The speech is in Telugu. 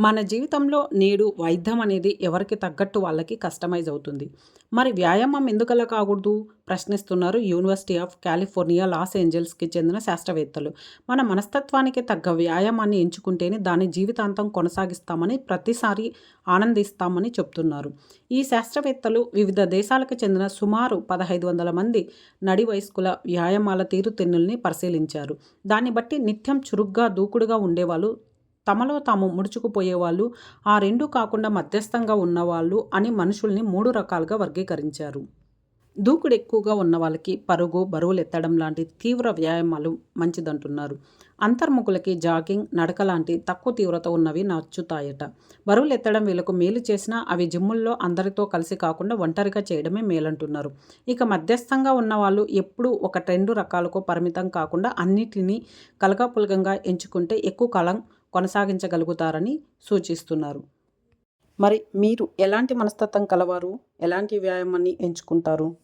మన జీవితంలో నేడు వైద్యం అనేది ఎవరికి తగ్గట్టు వాళ్ళకి కస్టమైజ్ అవుతుంది. మరి వ్యాయామం ఎందుకలా కాకూడదు? ప్రశ్నిస్తున్నారు యూనివర్సిటీ ఆఫ్ కాలిఫోర్నియా లాస్ ఏంజల్స్కి చెందిన శాస్త్రవేత్తలు. మన మనస్తత్వానికి తగ్గ వ్యాయామాన్ని ఎంచుకుంటేనే దాని జీవితాంతం కొనసాగిస్తామని ప్రతిసారి ఆనందిస్తామని చెప్తున్నారు. ఈ శాస్త్రవేత్తలు వివిధ దేశాలకు చెందిన సుమారు పదహైదు వందల మంది నడి వయస్కుల వ్యాయామాల తీరుతెన్నుల్ని పరిశీలించారు. దాన్ని బట్టి నిత్యం చురుగ్గా దూకుడుగా ఉండేవాళ్ళు తమలో తాము ముడుచుకుపోయేవాళ్ళు ఆ రెండు కాకుండా మధ్యస్థంగా ఉన్నవాళ్ళు అని మనుషుల్ని మూడు రకాలుగా వర్గీకరించారు. దూకుడు ఎక్కువగా ఉన్న వాళ్ళకి పరుగు బరువులు ఎత్తడం లాంటి తీవ్ర వ్యాయామాలు మంచిదంటున్నారు. అంతర్ముఖులకి జాగింగ్ నడక లాంటి తక్కువ తీవ్రత ఉన్నవి నచ్చుతాయట. బరువులు ఎత్తడం వీళ్ళకు మేలు చేసినా అవి జిమ్ముల్లో అందరితో కలిసి కాకుండా ఒంటరిగా చేయడమే మేలంటున్నారు. ఇక మధ్యస్థంగా ఉన్న వాళ్ళు ఎప్పుడూ ఒక రెండు రకాలకు పరిమితం కాకుండా అన్నిటినీ కలగాపులగంగా ఎంచుకుంటే ఎక్కువ కాలం కొనసాగించగలుగుతారని సూచిస్తున్నారు. మరి మీరు ఎలాంటి మనస్తత్వం కలవారు? ఎలాంటి వ్యాయామాన్ని ఎంచుకుంటారు?